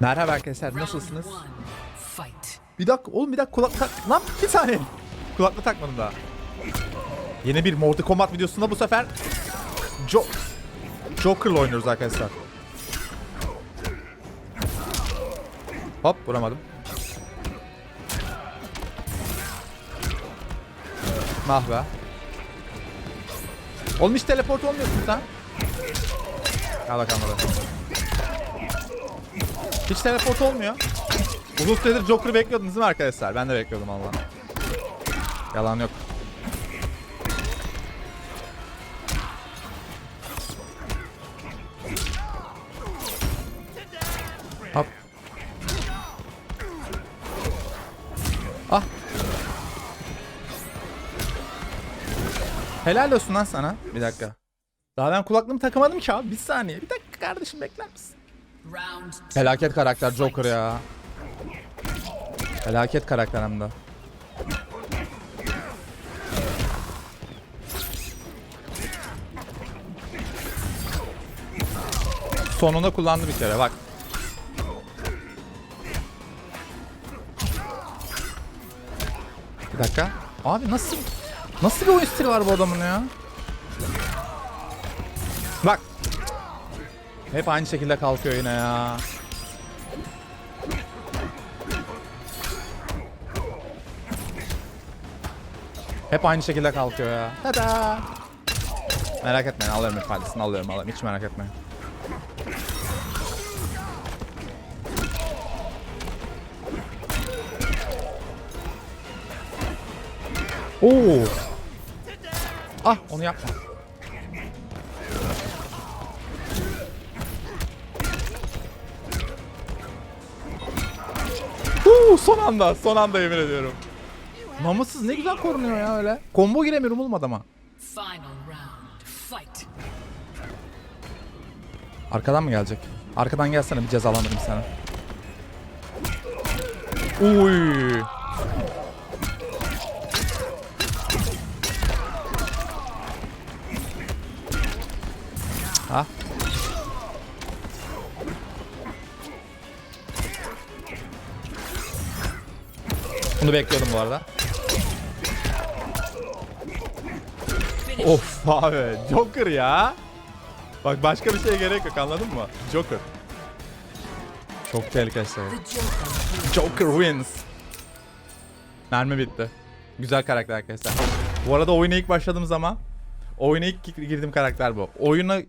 Merhaba arkadaşlar nasılsınız? Bir dakika oğlum bir dakika kulak tak... Lan bir saniye. Kulaklığı takmadım daha. Yeni bir Mortal Kombat videosunda bu sefer jo Joker'la oynuyoruz arkadaşlar. Hop vuramadım. Nah be. Oğlum hiç teleport olmuyorsun sen. Al bakalım hadi. Hiç teleport olmuyor. Uzun süredir Joker'ı bekliyordunuz değil mi arkadaşlar? Ben de bekliyordum Allah. Yalan yok. Hop. Ah. Helal olsun lan sana. Bir dakika. Daha ben kulaklığımı takamadım ki abi. Bir saniye. Bir dakika kardeşim bekler misin? Felaket karakter Joker ya. Felaket karakter hem de. Sonunda kullandı bir kere bak. Bir dakika. Abi nasıl nasıl bir oyun stili var bu adamın ya? Bak. Hep aynı şekilde kalkıyor yine ya. Hep aynı şekilde kalkıyor ya. Tada. Merak etmeyin alıyorum ifadesini alıyorum alıyorum hiç merak etmeyin. Oo. Ah onu yapma. Son anda son anda yemin ediyorum. Namussuz ne güzel korunuyor ya öyle. Combo giremiyorum round. Fight. Arkadan mı gelecek? Arkadan gelsene bir cezalandırayım sana. Uy. Bunu bekliyordum bu arada. Of abi Joker ya. Bak başka bir şeye gerek yok anladın mı? Joker. Çok tehlikeli şey. Joker wins. Mermi bitti. Güzel karakter arkadaşlar. Bu arada oyuna ilk başladığım zaman oyuna ilk girdiğim karakter bu. Oyunu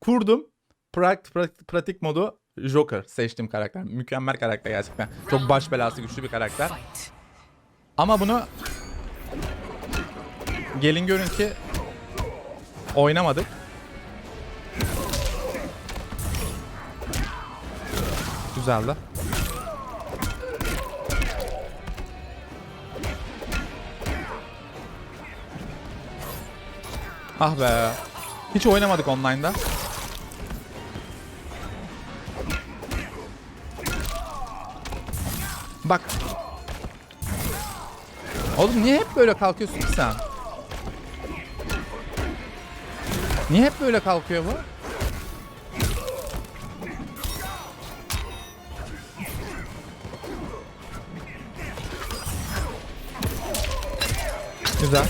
kurdum. Pratik, pratik, pratik modu Joker seçtiğim karakter. Mükemmel karakter gerçekten. Çok baş belası güçlü bir karakter. Ama bunu gelin görün ki oynamadık. Güzeldi. Ah be. Hiç oynamadık online'da. Bak. Oğlum niye hep böyle kalkıyorsun ki sen? Niye hep böyle kalkıyor bu? Güzel.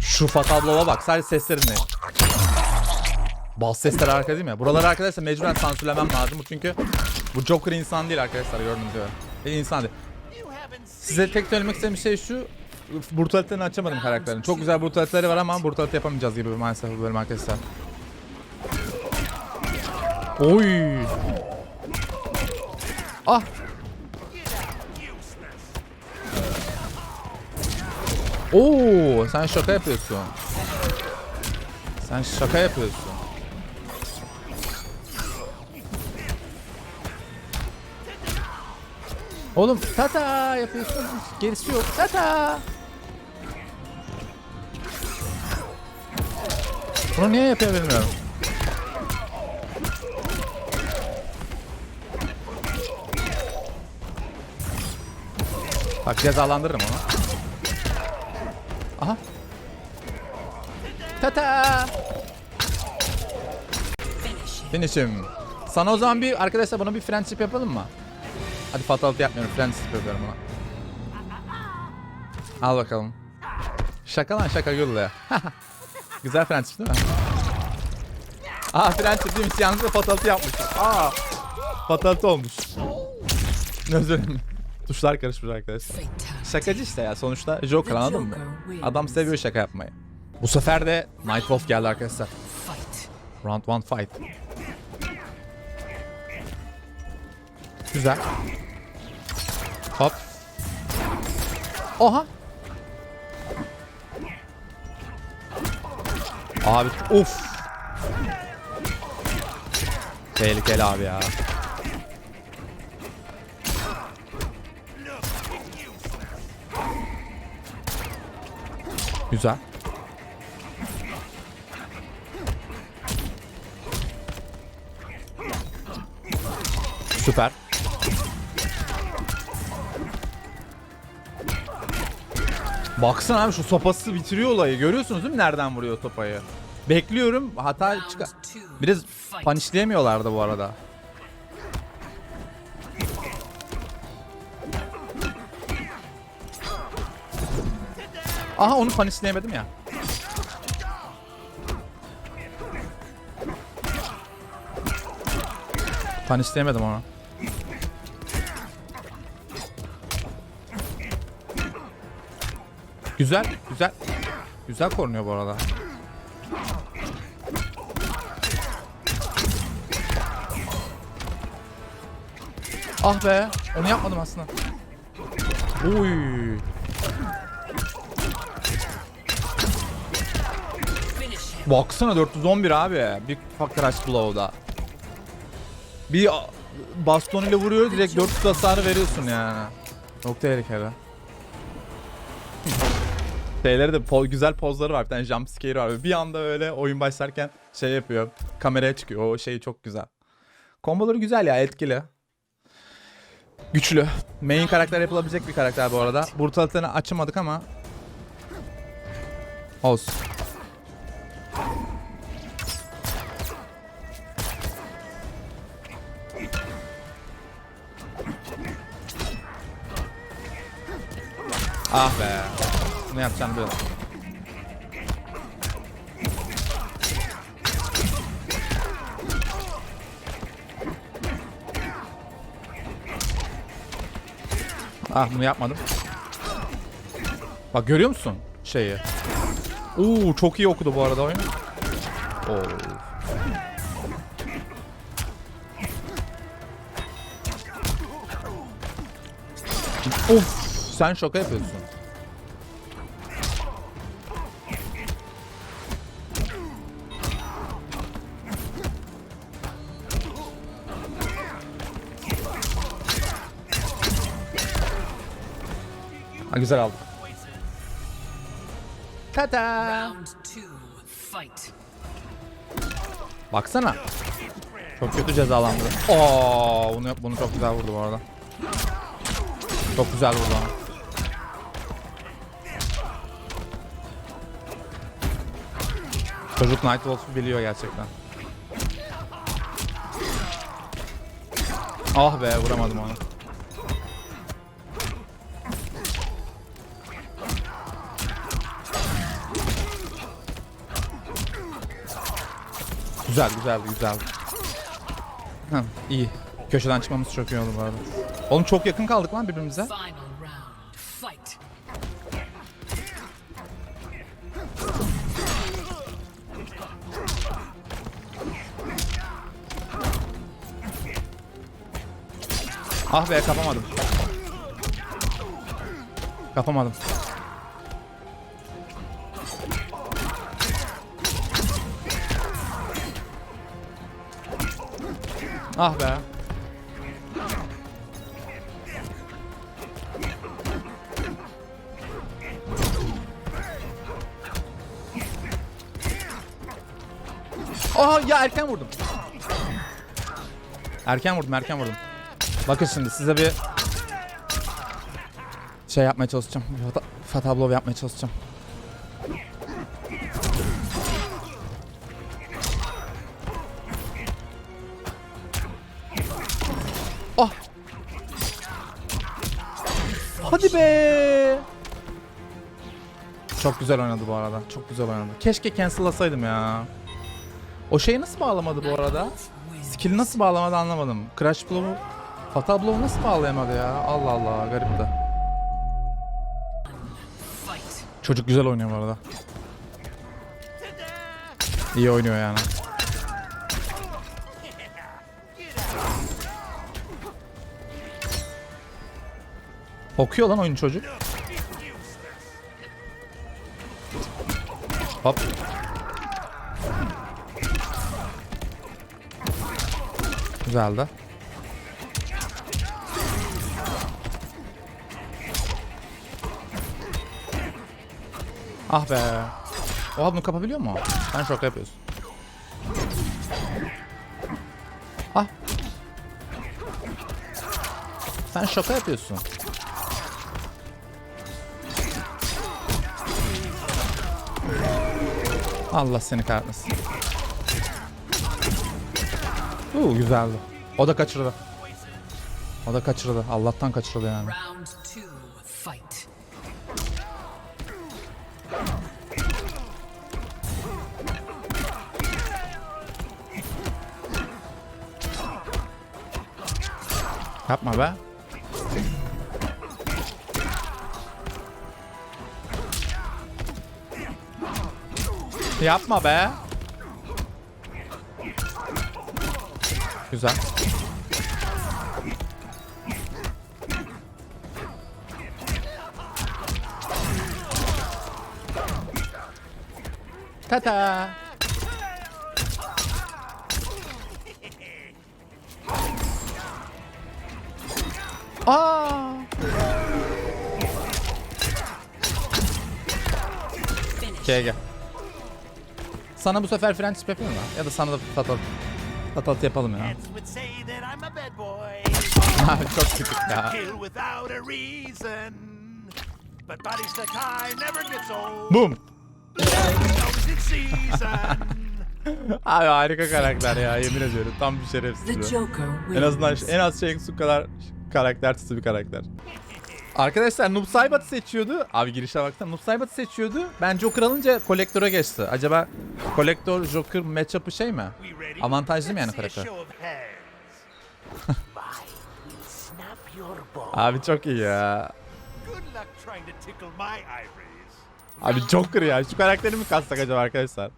Şu Fatal Blow'a bak. Sadece seslerini. Bas sesleri harika değil mi? Buraları arkadaşlar mecburen sansürlemem lazım. Çünkü bu Joker insan değil arkadaşlar gördüğünüz gibi. E, insan değil. Size tek söylemek istediğim şey şu. Brutalitelerini açamadım karakterin. Çok güzel brutaliteleri var ama brutalite yapamayacağız gibi maalesef bu bölüm arkadaşlar. Oy. Ah. Oo, sen şaka yapıyorsun. Sen şaka yapıyorsun. Oğlum tata yapıyorsun. Gerisi yok. Tata. Bunu niye yapıyor bilmiyorum. Bak cezalandırırım onu. Aha. Tata. Finish'im. Sana o zaman bir arkadaşlar bana bir friendship yapalım mı? Hadi fatality yapmıyorum. Friendship yapıyorum ona. Al bakalım. Şaka lan şaka gülle. Güzel friendship değil mi? Aa friendship değilmiş. Yalnızca fatality yapmışım. Aa. Fatality olmuş. Özür dilerim. Tuşlar karışmış arkadaşlar. Şakacı işte ya sonuçta Joker anladın mı? Adam seviyor şaka yapmayı. Bu sefer de Night Wolf geldi arkadaşlar. Round 1 fight. Güzel. Hop. Oha. Abi uf. Tehlikeli abi ya. Güzel. Süper. Baksana abi şu sopası bitiriyor olayı. Görüyorsunuz değil mi nereden vuruyor sopayı? Bekliyorum hata çıkar. Biraz Fight. panishleyemiyorlardı bu arada. Aha onu panishleyemedim ya. Panishleyemedim onu. Güzel, güzel. Güzel korunuyor bu arada. Ah be, onu yapmadım aslında. Him. Baksana 411 abi. Bir fuck rush blow'da. Bir baston ile vuruyor direkt 400 hasarı veriyorsun yani. Çok tehlikeli. Şeyleri de po- güzel pozları var. Bir tane jump scare var. Bir anda öyle oyun başlarken şey yapıyor. Kameraya çıkıyor. O şey çok güzel. Komboları güzel ya etkili. Güçlü. Main karakter yapılabilecek bir karakter bu arada. Brutality'ni açamadık ama. Olsun. Ah be. Ne yapacağını biliyorum. Ah bunu yapmadım. Bak görüyor musun şeyi? Oo çok iyi okudu bu arada oyunu. Oo. Of sen şaka yapıyorsun. Ha, güzel aldım. Fight. Baksana. Çok kötü cezalandırdı. Oo, bunu bunu çok güzel vurdu bu arada. Çok güzel vurdu ama. Çocuk Night Wolf'u biliyor gerçekten. Ah be vuramadım onu. Güzel güzeldi güzeldi. Ha, iyi. Köşeden çıkmamız çok iyi oldu bu arada. Oğlum çok yakın kaldık lan birbirimize. Ah be kapamadım. Kapamadım. Ah be. Aa ya erken vurdum. Erken vurdum, erken vurdum. Bakın şimdi size bir şey yapmaya çalışacağım. Bir yapmaya çalışacağım. Hadi be. Çok güzel oynadı bu arada. Çok güzel oynadı. Keşke cancel'lasaydım ya. O şeyi nasıl bağlamadı bu arada? Skill'i nasıl bağlamadı anlamadım. Crash Blow'u Fatal Blow'u nasıl bağlayamadı ya? Allah Allah garip de. Çocuk güzel oynuyor bu arada. İyi oynuyor yani. Okuyor lan oyun çocuk. Hop. Güzeldi. Ah be. Oha bunu kapabiliyor mu? Sen şoka yapıyorsun. Ah. Sen şoka yapıyorsun. Allah seni kahretmesin. Uuu güzeldi. O da kaçırdı. O da kaçırdı. Allah'tan kaçırdı yani. Yapma be. Yapma be. Güzel. Tata. Aa. Gel gel. Sana bu sefer French tip yapayım mı? Ya da sana da fatal fatal yapalım ya. Abi çok küçük ya. Boom. Abi harika karakter ya yemin ediyorum. Tam bir şerefsiz. En azından en az şey su kadar karakter bir karakter. Arkadaşlar Noob Saibot'u seçiyordu. Abi girişe baksana. Noob Saibot'u seçiyordu. Ben Joker alınca Collector'a geçti. Acaba Collector Joker matchup'ı şey mi? Avantajlı mı yani karakter? Abi çok iyi ya. Abi Joker ya. Şu karakteri mi kassak acaba arkadaşlar?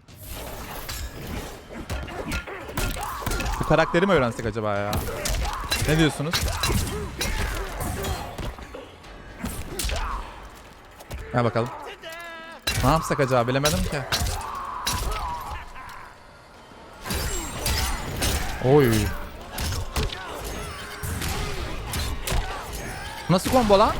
Bu karakteri mi öğrensek acaba ya? Ne diyorsunuz? Gel bakalım. Ne yapsak acaba bilemedim ki. Oy. Nasıl combo lan?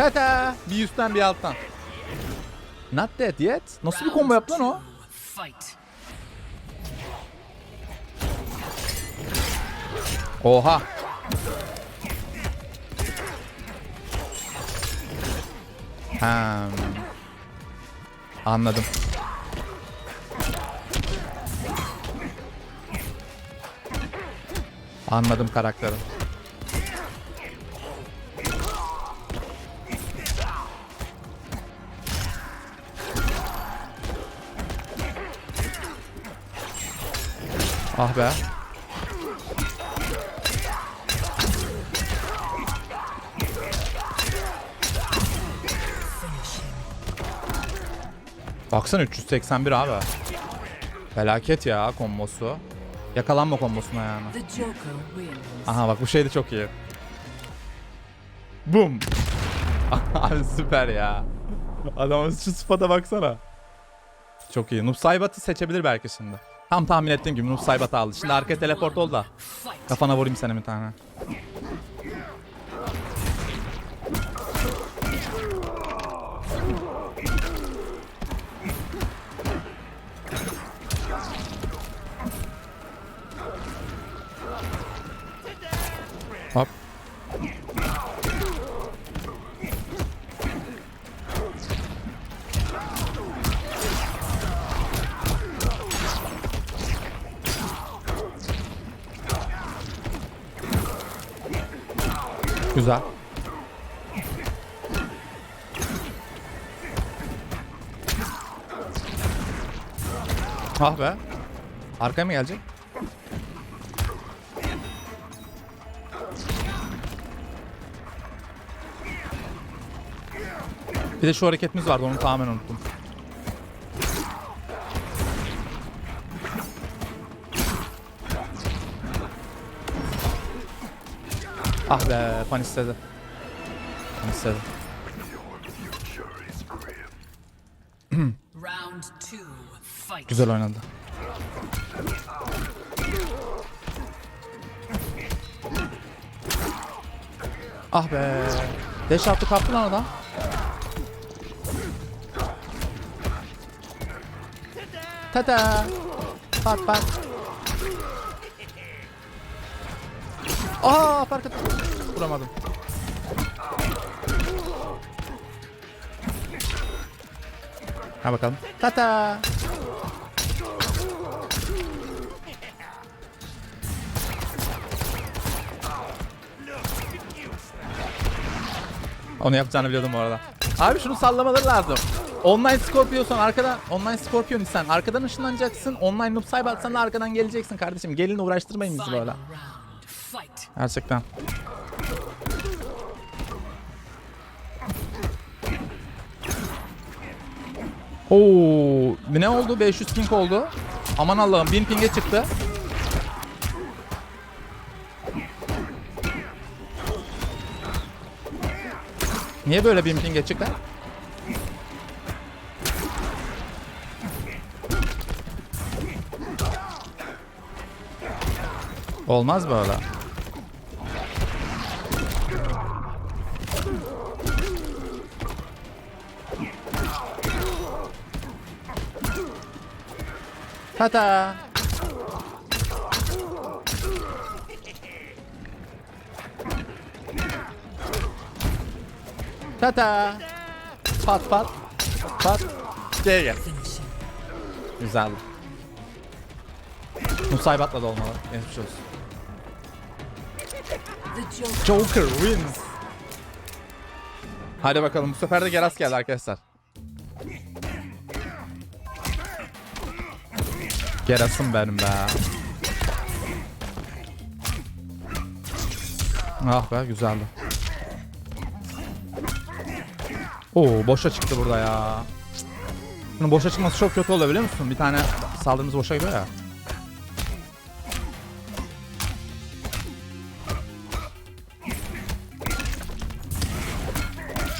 Tata. Bir üstten bir alttan. Not dead yet. Nasıl bir combo yaptı lan o? Oha. Hmm. Anladım. Anladım karakteri. Ah be. Baksana 381 abi. Felaket ya kombosu. Yakalanma kombosuna yani. Aha bak bu şey de çok iyi. Boom. Abi süper ya. Adamın şu sıfata baksana. Çok iyi. Noob Saibot'u seçebilir belki şimdi. Tam tahmin ettiğim gibi Noob Saibot'u aldı. Şimdi arkaya teleport ol da kafana vurayım seni bir tane. Güzel. Ah be. Arkaya mı gelecek? Bir de şu hareketimiz vardı onu tamamen unuttum. Ah be pan istedi. Pan istedi. Güzel oynadı. Ah be. Deş attı kaptı lan adam. Tada. Pat pat. Aa fark ettim. Vuramadım. Ha bakalım. Tata. Onu yapacağını biliyordum bu arada. Abi şunu sallamaları lazım. Online Scorpion'san arkadan online Scorpion sen arkadan ışınlanacaksın. Online Noob Saibot atsan da arkadan geleceksin kardeşim. Gelin uğraştırmayın bizi böyle. Gerçekten. Oo, ne oldu? 500 ping oldu. Aman Allah'ım 1000 ping'e çıktı. Niye böyle 1000 ping'e çıktı? Olmaz böyle. Tata. Tata. Pat pat. Pat. Gel gel. Güzeldi. Musaybatla da olmalı. Geçmiş olsun. Joker wins. Hadi bakalım bu sefer de Geras geldi arkadaşlar. Geras'ım benim be. Ah be güzeldi. Oo boşa çıktı burada ya. Bunun boşa çıkması çok kötü oluyor biliyor musun? Bir tane saldırımız boşa gidiyor ya.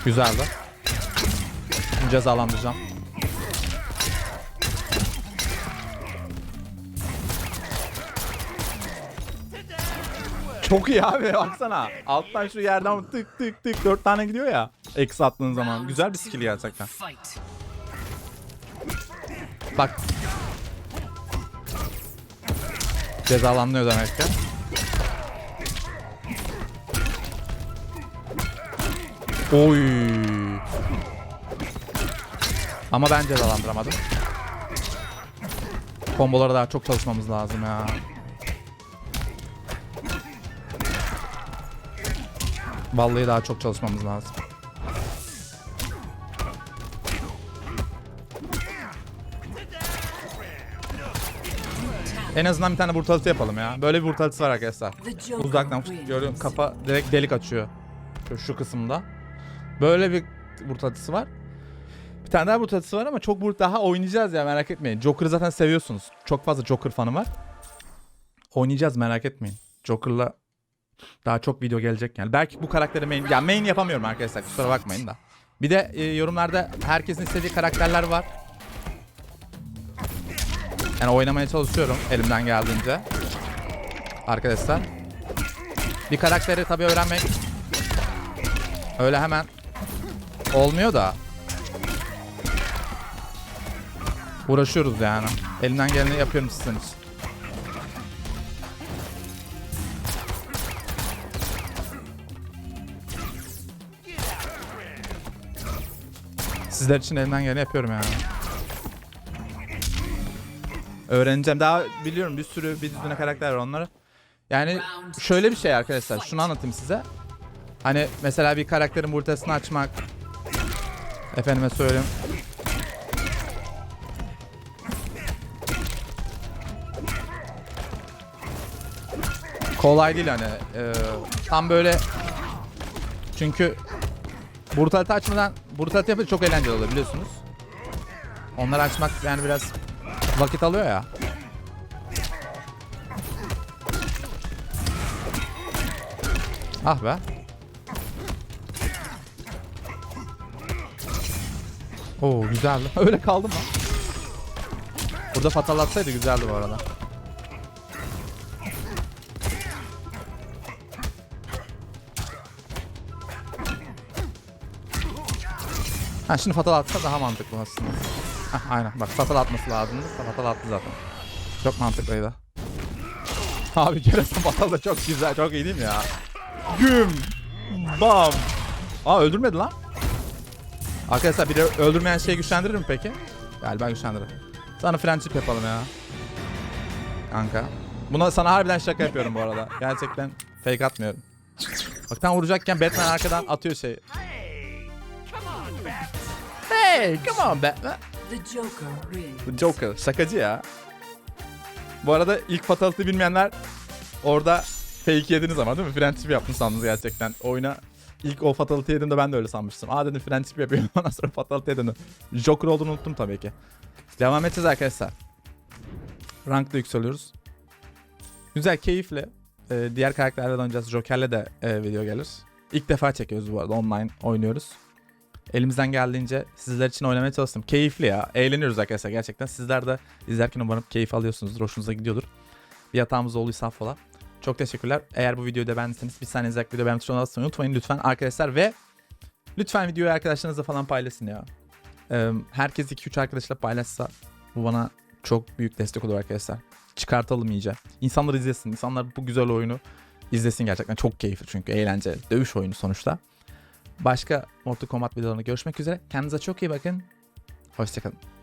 Güzeldi. Cezalandıracağım. Çok iyi abi baksana. Alttan şu yerden tık tık tık dört tane gidiyor ya. Eksi attığın zaman. Güzel bir skill gerçekten. Bak. Cezalanıyor demek ki. Oy. Ama ben cezalandıramadım. Kombolara daha çok çalışmamız lazım ya. Vallahi daha çok çalışmamız lazım. En azından bir tane brutality yapalım ya. Böyle bir brutality var arkadaşlar. Uzaktan görüyorum kafa direkt delik açıyor. Şu, şu kısımda. Böyle bir brutality'si var. Bir tane daha brutality'si var ama çok brut daha oynayacağız ya merak etmeyin. Joker'ı zaten seviyorsunuz. Çok fazla Joker fanı var. Oynayacağız merak etmeyin. Joker'la daha çok video gelecek yani. Belki bu karakteri main, ya main yapamıyorum arkadaşlar kusura bakmayın da. Bir de e, yorumlarda herkesin istediği karakterler var. Yani oynamaya çalışıyorum elimden geldiğince. Arkadaşlar. Bir karakteri tabii öğrenmek öyle hemen olmuyor da. Uğraşıyoruz yani. Elimden geleni yapıyorum sizin için. Sizler için elimden geleni yapıyorum yani. Öğreneceğim. Daha biliyorum bir sürü bir düzine karakter var onları. Yani şöyle bir şey arkadaşlar. Şunu anlatayım size. Hani mesela bir karakterin burtasını açmak. Efendime söyleyeyim. Kolay değil hani. Ee, tam böyle çünkü brutalite açmadan brutalite yapınca çok eğlenceli oluyor biliyorsunuz. Onları açmak yani biraz vakit alıyor ya. Ah be. Oo güzeldi. Öyle kaldım lan. Burada fatallatsaydı güzeldi bu arada. Ha şimdi fatal atsa daha mantıklı aslında. Hah, aynen bak fatal atması lazımdı. Fatal attı zaten. Çok mantıklıydı. Abi Keras'ın fatal da çok güzel, çok iyi değil mi ya? Güm! Bam! Aa öldürmedi lan. Arkadaşlar biri öldürmeyen şeyi güçlendirir mi peki? Galiba güçlendirir. Sana friendship yapalım ya. Kanka. Buna sana harbiden şaka yapıyorum bu arada. Gerçekten fake atmıyorum. Bak tam vuracakken Batman arkadan atıyor şey. Hey, come on Batman. The Joker wins. The Joker. Şakacı ya. Bu arada ilk Fatality'yi bilmeyenler orada fake yediniz ama değil mi? Friendship yaptın sandınız gerçekten. Oyuna ilk o Fatality yediğimde ben de öyle sanmıştım. Aa dedim friendship yapıyorum. Ondan sonra Fatality dedim. Joker olduğunu unuttum tabii ki. Devam edeceğiz arkadaşlar. Rankda yükseliyoruz. Güzel, keyifli. Ee, diğer karakterlerle de oynayacağız. Joker'le de e, video gelir. İlk defa çekiyoruz bu arada. Online oynuyoruz. Elimizden geldiğince sizler için oynamaya çalıştım. Keyifli ya. Eğleniyoruz arkadaşlar gerçekten. Sizler de izlerken umarım keyif alıyorsunuzdur. Hoşunuza gidiyordur. Bir hatamız olduysa affola. Çok teşekkürler. Eğer bu videoyu da beğendiyseniz bir saniye izlerken videoyu beğenmiş olmayı unutmayın lütfen arkadaşlar ve lütfen videoyu arkadaşlarınızla falan paylaşın ya. Herkes 2-3 arkadaşla paylaşsa bu bana çok büyük destek olur arkadaşlar. Çıkartalım iyice. İnsanlar izlesin. İnsanlar bu güzel oyunu izlesin gerçekten. Çok keyifli çünkü eğlenceli. Dövüş oyunu sonuçta. Başka Mortal Kombat videolarında görüşmek üzere. Kendinize çok iyi bakın. Hoşçakalın.